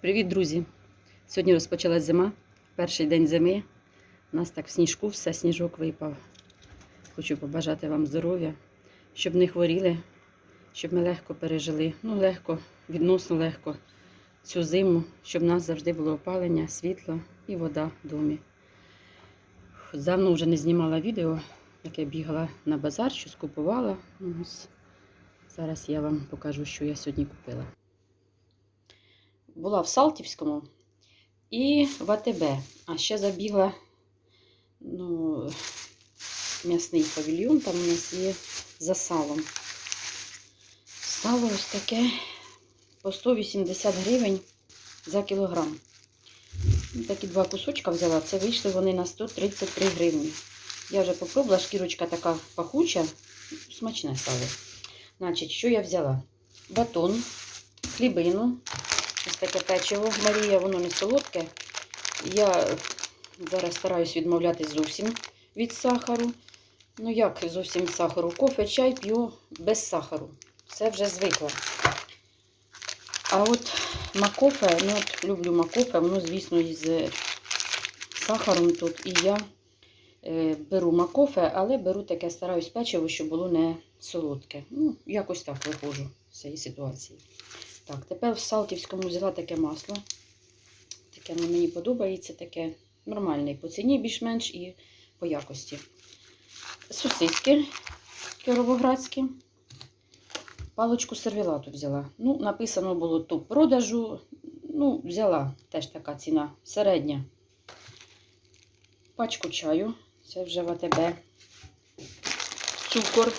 Привіт, друзі! Сьогодні розпочалась зима, перший день зими. У нас так в сніжку все, сніжок випав. Хочу побажати вам здоров'я, щоб не хворіли, щоб ми легко пережили, ну легко, відносно легко цю зиму, щоб у нас завжди було опалення, світло і вода в домі. Давно вже не знімала відео, як я бігала на базар, щось купувала. Ось. Зараз я вам покажу, що я сьогодні купила була в Салтівському і в АТБ. А ще забігла ну, м'ясний павільйон, там у нас є за салом. Сало ось таке по 180 гривень за кілограм. Ну, Такі два кусочка взяла, це вийшли вони на 133 гривні. Я вже попробувала, шкірочка така пахуча, смачне сало. Значить, що я взяла? Батон, хлібину, Ось таке печиво Марія, воно не солодке. Я зараз стараюсь відмовлятись зовсім від сахару. Ну, як зовсім сахару? Кофе, чай п'ю без сахару. Це вже звикла. А от макофе, ну от люблю макофе, воно, звісно, із сахаром тут. І я е, беру макофе, але беру таке, стараюсь печиво, щоб було не солодке. Ну, якось так виходжу з цієї ситуації. Так, тепер в Салтівському взяла таке масло. Таке воно мені подобається, таке нормальне по ціні більш-менш і по якості. Сосиски кіровоградські. Паличку сервілату взяла. Ну, написано було топ продажу. Ну, взяла теж така ціна середня. Пачку чаю. Це вже в АТБ. Цукор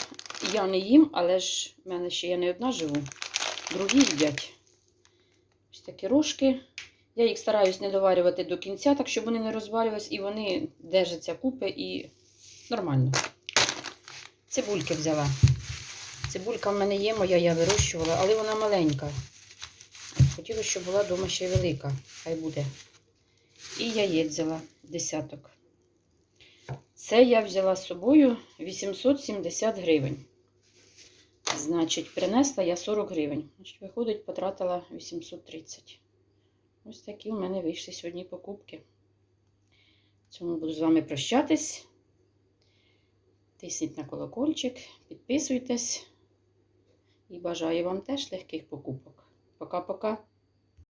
я не їм, але ж в мене ще я не одна живу другі їдять. Ось такі рожки. Я їх стараюсь не доварювати до кінця, так щоб вони не розвалювались, і вони держаться купи і нормально. Цибульки взяла. Цибулька в мене є, моя я вирощувала, але вона маленька. Хотіла, щоб була вдома ще велика. Хай буде. І яєць взяла десяток. Це я взяла з собою 870 гривень. Значить, принесла я 40 гривень. Значить, виходить, потратила 830. Ось такі у мене вийшли сьогодні покупки. В цьому буду з вами прощатись. Тисніть на колокольчик, підписуйтесь. І бажаю вам теж легких покупок. Пока-пока.